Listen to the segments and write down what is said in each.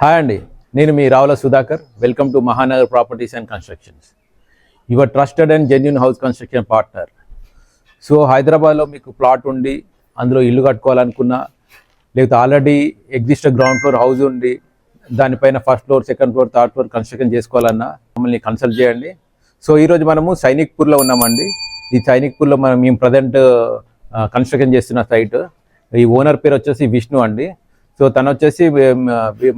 Hi అండి. నేను మీ Ravula Sudhakar. Welcome to Mahanagar properties and constructions your trusted and genuine house construction partner so హైదరాబాద్లో మీకు plot ఉండి అందులో ఇల్లు కట్టుకోవాలనుకున్నా లేకపోతే already exist ground floor house ఉండి దానిపైన first floor second floor third floor construction చేసుకోవాలన్నా మమ్మల్ని కన్సల్ట్ చేయండి. సో ఈరోజు మనము సైనిక్పూర్లో ఉన్నామండి. ఈ సైనిక్పూర్లో మనం మేము ప్రజెంట్ కన్స్ట్రక్షన్ చేస్తున్న సైట్ ఈ ఓనర్ పేరు వచ్చేసి విష్ణు అండి. సో తను వచ్చేసి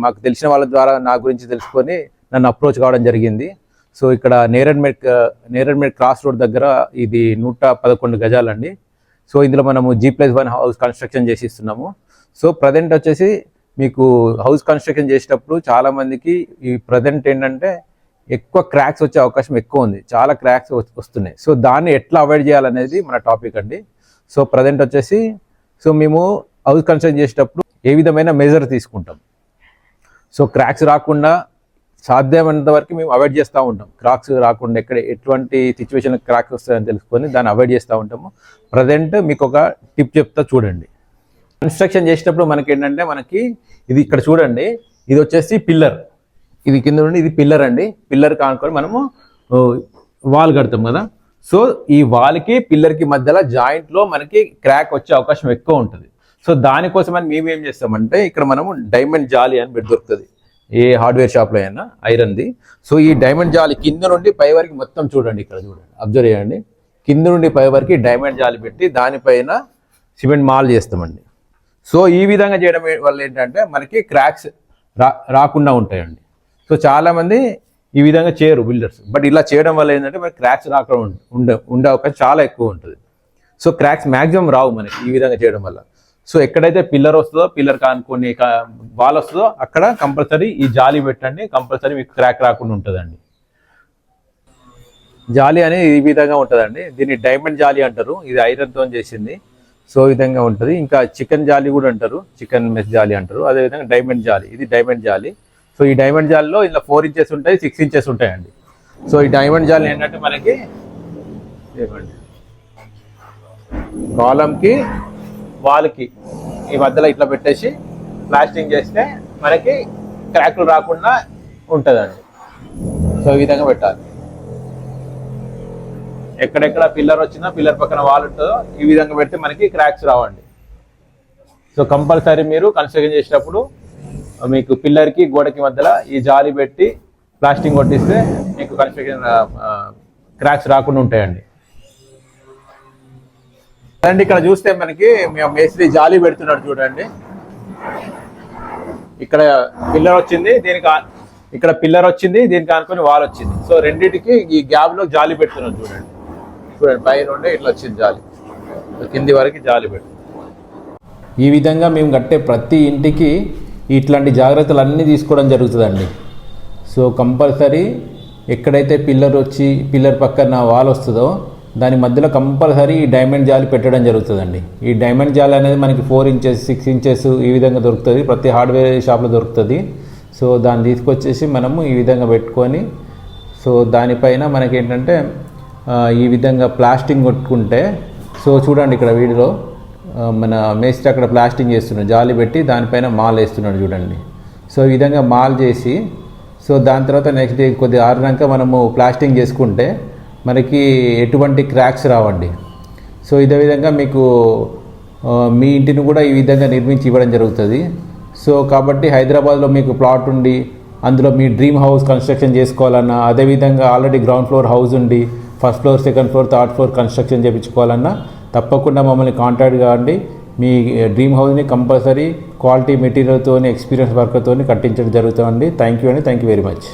మాకు తెలిసిన వాళ్ళ ద్వారా నా గురించి తెలుసుకొని నన్ను అప్రోచ్ కావడం జరిగింది. సో ఇక్కడ నేరడ్మెట్ నేరడ్మెట్ క్రాస్ రోడ్ దగ్గర ఇది నూట పదకొండు గజాలండి. సో ఇందులో మనము G plus one house construction చేసి ఇస్తున్నాము సో ప్రజెంట్ వచ్చేసి మీకు హౌస్ కన్స్ట్రక్షన్ చేసేటప్పుడు చాలామందికి ఈ ప్రజెంట్ ఏంటంటే ఎక్కువ క్రాక్స్ వచ్చే అవకాశం ఎక్కువ ఉంది. చాలా క్రాక్స్ వస్తున్నాయి. సో దాన్ని ఎట్లా అవాయిడ్ చేయాలనేది మన టాపిక్ అండి. సో ప్రజెంట్ వచ్చేసి సో మేము హౌస్ కన్స్ట్రక్షన్ చేసేటప్పుడు ఏ విధమైన మెజర్ తీసుకుంటాం. సో క్రాక్స్ రాకుండా సాధ్యమైనంత వరకు మేము అవాయిడ్ చేస్తూ ఉంటాం. క్రాక్స్ రాకుండా ఎక్కడ ఎటువంటి సిచ్యువేషన్ క్రాక్స్ వస్తాయని తెలుసుకొని దాన్ని అవాయిడ్ చేస్తూ ఉంటాము. ప్రజెంట్ మీకు ఒక టిప్ చెప్తా చూడండి. కన్స్ట్రక్షన్ చేసేటప్పుడు మనకి ఏంటంటే మనకి ఇది ఇక్కడ చూడండి. ఇది వచ్చేసి పిల్లర్ ఇది కింద నుండి ఇది పిల్లర్ అండి. పిల్లర్ కానుకొని మనము వాల్ కడతాం కదా. సో ఈ వాల్కి పిల్లర్కి మధ్యలో జాయింట్లో మనకి క్రాక్ వచ్చే అవకాశం ఎక్కువ ఉంటుంది. సో దానికోసమని మేము ఏం చేస్తామంటే ఇక్కడ మనము డైమండ్ జాలి అని పెట్టి దొరుకుతుంది. ఏ హార్డ్వేర్ షాప్లో అయినా ఐరన్ది. సో ఈ డైమండ్ జాలి కింద నుండి పై వరకు మొత్తం చూడండి ఇక్కడ చూడండి. అబ్జర్వ్ చేయండి. కింద నుండి పై వరకు డైమండ్ జాలి పెట్టి దానిపైన సిమెంట్ మాల్ చేస్తామండి. సో ఈ విధంగా చేయడం వల్ల ఏంటంటే మనకి క్రాక్స్ రా రాకుండా ఉంటాయండి. సో చాలామంది ఈ విధంగా చేయరు బిల్డర్స్. బట్ ఇలా చేయడం వల్ల ఏంటంటే మనకి క్రాక్స్ రాకుండా ఉండ- ఉండే ఉండే అవకాశం చాలా ఎక్కువ ఉంటుంది. సో క్రాక్స్ మ్యాక్సిమం రావు మనకి ఈ విధంగా చేయడం వల్ల. సో ఎక్కడైతే పిల్లర్ వస్తుందో పిల్లర్ కానుకొని బాల్ వస్తుందో అక్కడ కంపల్సరీ ఈ జాలి పెట్టండి. కంపల్సరీ మీకు క్రాక్ రాకుండా ఉంటుందండి. జాలి అనేది ఈ విధంగా ఉంటుందండి. దీన్ని డైమండ్ జాలి అంటారు. ఇది ఐరన్తో చేసింది. సో విధంగా ఉంటుంది. ఇంకా చికెన్ జాలి కూడా అంటారు. చికెన్ మెస్ జాలి అంటారు. అదేవిధంగా డైమండ్ జాలి. ఇది డైమండ్ జాలి. సో ఈ డైమండ్ జాల్లో ఇలా ఫోర్ ఇంచెస్ ఉంటాయి సిక్స్ ఇంచెస్ ఉంటాయండి. సో ఈ డైమండ్ జాల్ ఏంటంటే మనకి కాలంకి వాల్కి ఈ మధ్యలో ఇట్లా పెట్టేసి ప్లాస్టింగ్ చేస్తే మనకి క్రాకులు రాకుండా ఉంటుందండి. సో ఈ విధంగా పెట్టాలి. ఎక్కడెక్కడ పిల్లర్ వచ్చినా పిల్లర్ పక్కన వాల్ ఉంటుందో ఈ విధంగా పెడితే మనకి క్రాక్స్ రావండి. సో కంపల్సరీ మీరు కన్స్ట్రక్షన్ చేసేటప్పుడు మీకు పిల్లర్కి గోడకి మధ్యలో ఈ జాలి పెట్టి ప్లాస్టింగ్ కొట్టిస్తే మీకు కన్స్ట్రక్షన్ క్రాక్స్ రాకుండా ఉంటాయండి. అండి ఇక్కడ చూస్తే మనకి మేము మేస్త్రి జాలి పెడుతున్నాడు చూడండి. ఇక్కడ పిల్లర్ వచ్చింది దీనికి ఇక్కడ పిల్లర్ వచ్చింది దీనికి అనుకుని వాల్ వచ్చింది. సో రెండింటికి ఈ గ్యాప్లో జాలి పెడుతున్నాం చూడండి. చూడండి పై నుండి ఇట్లా వచ్చింది జాలి. కింది వరకు జాలి పెట్టు ఈ విధంగా మేము కట్టే ప్రతి ఇంటికి ఇట్లాంటి జాగ్రత్తలు అన్నీ తీసుకోవడం జరుగుతుందండి. సో కంపల్సరీ ఎక్కడైతే పిల్లర్ వచ్చి పిల్లర్ పక్కన వాల్ వస్తుందో దాని మధ్యలో కంపల్సరీ ఈ డైమండ్ జాలి పెట్టడం జరుగుతుందండి. ఈ డైమండ్ జాలి అనేది మనకి ఫోర్ ఇంచెస్ సిక్స్ ఇంచెస్ ఈ విధంగా దొరుకుతుంది. ప్రతి హార్డ్వేర్ షాప్లో దొరుకుతుంది. సో దాన్ని తీసుకొచ్చేసి మనము ఈ విధంగా పెట్టుకొని సో దానిపైన మనకి ఏంటంటే ఈ విధంగా ప్లాస్టింగ్ కొట్టుకుంటే సో చూడండి ఇక్కడ వీడియోలో. మన మేస్త్రి అక్కడ ప్లాస్టింగ్ చేస్తున్నాడు జాలి పెట్టి దానిపైన మాల్ వేస్తున్నాడు చూడండి. సో ఈ విధంగా మాల్ చేసి సో దాని తర్వాత నెక్స్ట్ డే కొద్దిగా ఆరినాక మనము ప్లాస్టింగ్ చేసుకుంటే మనకి ఎటువంటి క్రాక్స్ రావండి. సో ఇదే విధంగా మీకు మీ ఇంటిని కూడా ఈ విధంగా నిర్మించి ఇవ్వడం జరుగుతుంది. సో కాబట్టి హైదరాబాద్లో మీకు ప్లాట్ ఉండి అందులో మీ డ్రీమ్ హౌస్ కన్స్ట్రక్షన్ చేసుకోవాలన్నా అదేవిధంగా ఆల్రెడీ గ్రౌండ్ ఫ్లోర్ హౌస్ ఉండి first floor second floor third floor construction చేయించుకోవాలన్నా తప్పకుండా మమ్మల్ని కాంటాక్ట్ కావండి మీ డ్రీమ్ హౌస్ని కంపల్సరీ క్వాలిటీ మెటీరియల్తో ఎక్స్పీరియన్స్ వర్క్తో కట్టించడం జరుగుతుందండి థ్యాంక్ యూ అండి. Thank you very much